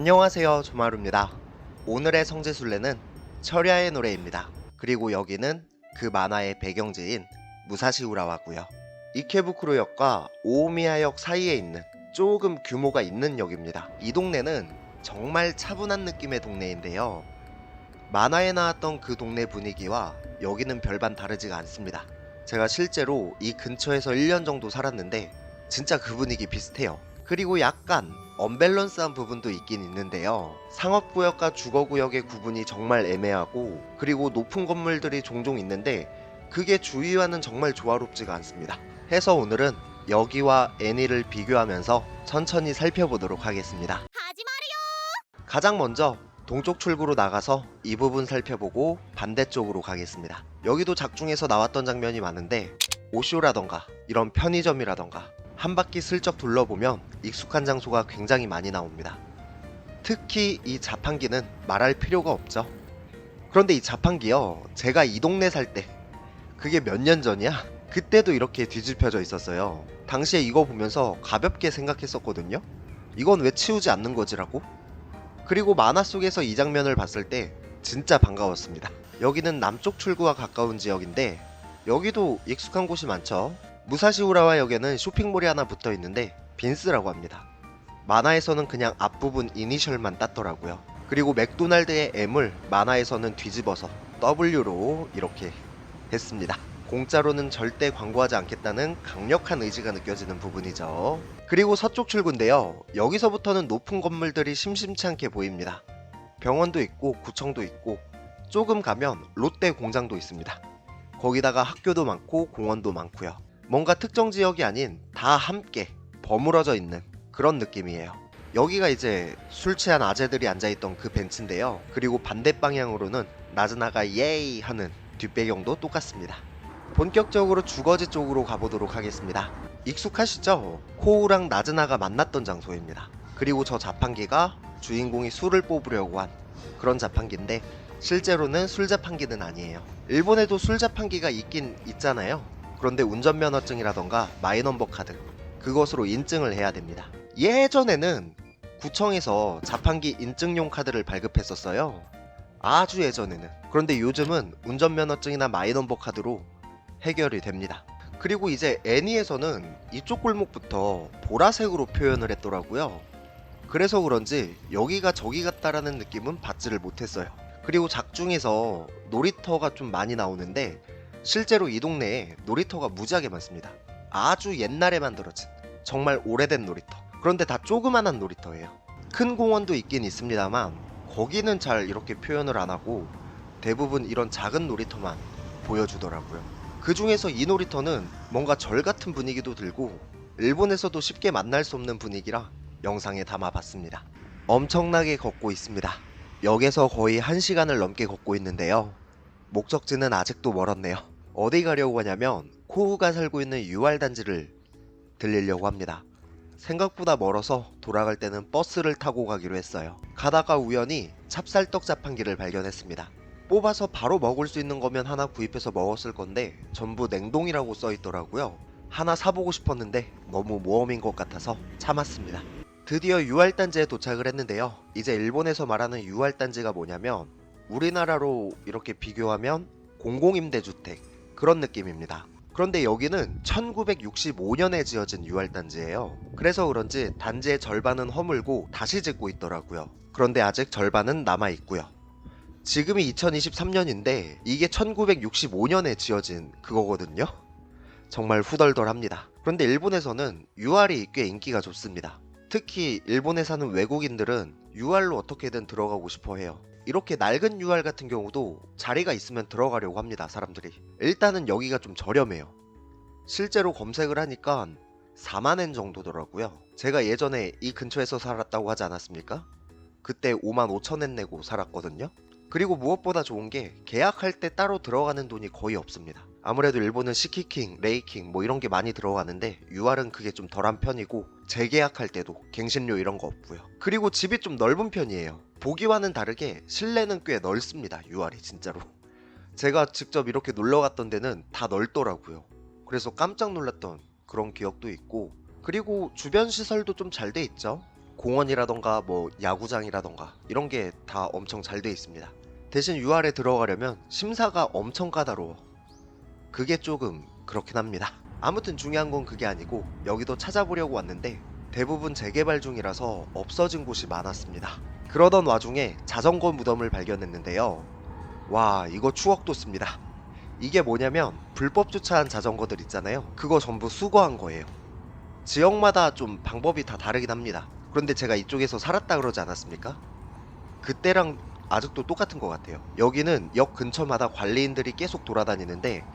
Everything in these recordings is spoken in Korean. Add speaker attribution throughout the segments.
Speaker 1: 안녕하세요 조마루입니다. 오늘의 성지순례는 철야의 노래입니다. 그리고 여기는 그 만화의 배경지인 무사시우라와고요. 이케부쿠로역과 오오미야역 사이에 있는 조금 규모가 있는 역입니다. 이 동네는 정말 차분한 느낌의 동네인데요. 만화에 나왔던 그 동네 분위기와 여기는 별반 다르지가 않습니다. 제가 실제로 이 근처에서 1년 정도 살았는데 진짜 그 분위기 비슷해요 그리고 약간 언밸런스한 부분도 있긴 있는데요. 상업구역과 주거구역의 구분이 정말 애매하고 그리고 높은 건물들이 종종 있는데 그게 주위와는 정말 조화롭지가 않습니다. 해서 오늘은 여기와 애니를 비교하면서 천천히 살펴보도록 하겠습니다. 가장 먼저 동쪽 출구로 나가서 이 부분 살펴보고 반대쪽으로 가겠습니다. 여기도 작중에서 나왔던 장면이 많은데 오쇼라던가 이런 편의점이라던가 한 바퀴 슬쩍 둘러보면 익숙한 장소가 굉장히 많이 나옵니다. 특히 이 자판기는 말할 필요가 없죠. 그런데 이 자판기요, 제가 이 동네 살 때, 그게 몇 년 전이야? 그때도 이렇게 뒤집혀져 있었어요. 당시에 이거 보면서 가볍게 생각했었거든요? 이건 왜 치우지 않는 거지라고? 그리고 만화 속에서 이 장면을 봤을 때 진짜 반가웠습니다. 여기는 남쪽 출구와 가까운 지역인데, 여기도 익숙한 곳이 많죠. 무사시우라와 역에는 쇼핑몰이 하나 붙어 있는데 빈스라고 합니다. 만화에서는 그냥 앞부분 이니셜만 땄더라고요. 그리고 맥도날드의 M을 만화에서는 뒤집어서 W로 이렇게 했습니다. 공짜로는 절대 광고하지 않겠다는 강력한 의지가 느껴지는 부분이죠. 그리고 서쪽 출구인데요. 여기서부터는 높은 건물들이 심심치 않게 보입니다. 병원도 있고 구청도 있고 조금 가면 롯데 공장도 있습니다. 거기다가 학교도 많고 공원도 많고요. 뭔가 특정 지역이 아닌 다 함께 버무러져 있는 그런 느낌이에요. 여기가 이제 술 취한 아재들이 앉아있던 그 벤치인데요. 그리고 반대 방향으로는 나즈나가 예이 하는 뒷배경도 똑같습니다. 본격적으로 주거지 쪽으로 가보도록 하겠습니다. 익숙하시죠? 코우랑 나즈나가 만났던 장소입니다. 그리고 저 자판기가 주인공이 술을 뽑으려고 한 그런 자판기인데 실제로는 술 자판기는 아니에요. 일본에도 술 자판기가 있긴 있잖아요. 그런데 운전면허증이라던가 마이넘버 카드 그것으로 인증을 해야 됩니다. 예전에는 구청에서 자판기 인증용 카드를 발급했었어요. 아주 예전에는. 그런데 요즘은 운전면허증이나 마이넘버 카드로 해결이 됩니다. 그리고 이제 애니에서는 이쪽 골목부터 보라색으로 표현을 했더라고요. 그래서 그런지 여기가 저기 같다라는 느낌은 받지를 못했어요. 그리고 작중에서 놀이터가 좀 많이 나오는데 실제로 이 동네에 놀이터가 무지하게 많습니다. 아주 옛날에 만들어진 정말 오래된 놀이터. 그런데 다 조그만한 놀이터예요. 큰 공원도 있긴 있습니다만 거기는 잘 이렇게 표현을 안 하고 대부분 이런 작은 놀이터만 보여주더라고요. 그 중에서 이 놀이터는 뭔가 절 같은 분위기도 들고 일본에서도 쉽게 만날 수 없는 분위기라 영상에 담아봤습니다. 엄청나게 걷고 있습니다. 역에서 거의 1시간을 넘게 걷고 있는데요. 목적지는 아직도 멀었네요. 어디 가려고 하냐면 코우가 살고 있는 UR 단지를 들리려고 합니다. 생각보다 멀어서 돌아갈 때는 버스를 타고 가기로 했어요. 가다가 우연히 찹쌀떡 자판기를 발견했습니다. 뽑아서 바로 먹을 수 있는 거면 하나 구입해서 먹었을 건데 전부 냉동이라고 써 있더라고요. 하나 사보고 싶었는데 너무 모험인 것 같아서 참았습니다. 드디어 UR 단지에 도착을 했는데요. 이제 일본에서 말하는 UR 단지가 뭐냐면 우리나라로 이렇게 비교하면 공공임대주택 그런 느낌입니다. 그런데 여기는 1965년에 지어진 UR단지예요. 그래서 그런지 단지의 절반은 허물고 다시 짓고 있더라고요. 그런데 아직 절반은 남아 있고요. 지금이 2023년인데 이게 1965년에 지어진 그거거든요. 정말 후덜덜합니다. 그런데 일본에서는 UR이 꽤 인기가 좋습니다. 특히 일본에 사는 외국인들은 UR로 어떻게든 들어가고 싶어 해요. 이렇게 낡은 UR 같은 경우도 자리가 있으면 들어가려고 합니다, 사람들이. 일단은 여기가 좀 저렴해요. 실제로 검색을 하니까 4만엔 정도더라고요. 제가 예전에 이 근처에서 살았다고 하지 않았습니까? 그때 5만 5천엔 내고 살았거든요. 그리고 무엇보다 좋은 게 계약할 때 따로 들어가는 돈이 거의 없습니다. 아무래도 일본은 시키킹, 레이킹 뭐 이런 게 많이 들어가는데 UR은 그게 좀 덜한 편이고 재계약할 때도 갱신료 이런 거 없고요. 그리고 집이 좀 넓은 편이에요. 보기와는 다르게 실내는 꽤 넓습니다. UR이 진짜로. 제가 직접 이렇게 놀러 갔던 데는 다 넓더라고요. 그래서 깜짝 놀랐던 그런 기억도 있고 그리고 주변 시설도 좀 잘 돼 있죠. 공원이라던가 뭐 야구장이라던가 이런 게 다 엄청 잘 돼 있습니다. 대신 UR에 들어가려면 심사가 엄청 까다로워. 그게 조금 그렇긴 합니다. 아무튼 중요한 건 그게 아니고 여기도 찾아보려고 왔는데 대부분 재개발 중이라서 없어진 곳이 많았습니다. 그러던 와중에 자전거 무덤을 발견했는데요. 와, 이거 추억 돋습니다. 이게 뭐냐면 불법 주차한 자전거들 있잖아요. 그거 전부 수거한 거예요. 지역마다 좀 방법이 다 다르긴 합니다. 그런데 제가 이쪽에서 살았다 그러지 않았습니까? 그때랑 아직도 똑같은 것 같아요. 여기는 역 근처마다 관리인들이 계속 돌아다니는데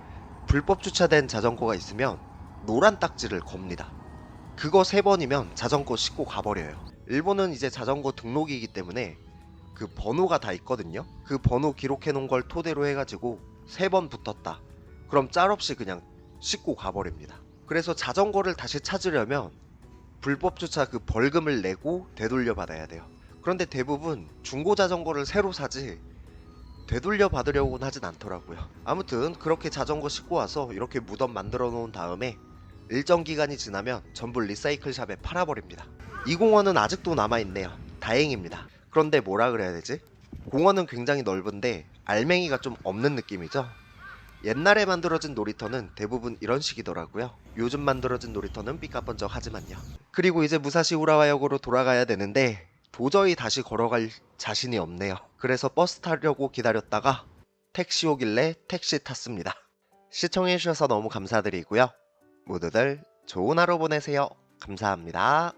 Speaker 1: 불법 주차된 자전거가 있으면 노란 딱지를 겁니다. 그거 세 번이면 자전거 싣고 가버려요. 일본은 이제 자전거 등록이기 때문에 그 번호가 다 있거든요. 그 번호 기록해 놓은 걸 토대로 해가지고 세 번 붙었다. 그럼 짤 없이 그냥 싣고 가버립니다. 그래서 자전거를 다시 찾으려면 불법 주차 그 벌금을 내고 되돌려 받아야 돼요. 그런데 대부분 중고 자전거를 새로 사지 되돌려 받으려고는 하진 않더라고요. 아무튼 그렇게 자전거 싣고 와서 이렇게 무덤 만들어 놓은 다음에 일정 기간이 지나면 전부 리사이클 샵에 팔아버립니다. 이 공원은 아직도 남아있네요. 다행입니다. 그런데 뭐라 그래야 되지? 공원은 굉장히 넓은데 알맹이가 좀 없는 느낌이죠? 옛날에 만들어진 놀이터는 대부분 이런 식이더라고요. 요즘 만들어진 놀이터는 삐까번쩍하지만요. 그리고 이제 무사시 우라와역으로 돌아가야 되는데 도저히 다시 걸어갈 자신이 없네요. 그래서 버스 타려고 기다렸다가 택시 오길래 택시 탔습니다. 시청해주셔서 너무 감사드리고요. 모두들 좋은 하루 보내세요. 감사합니다.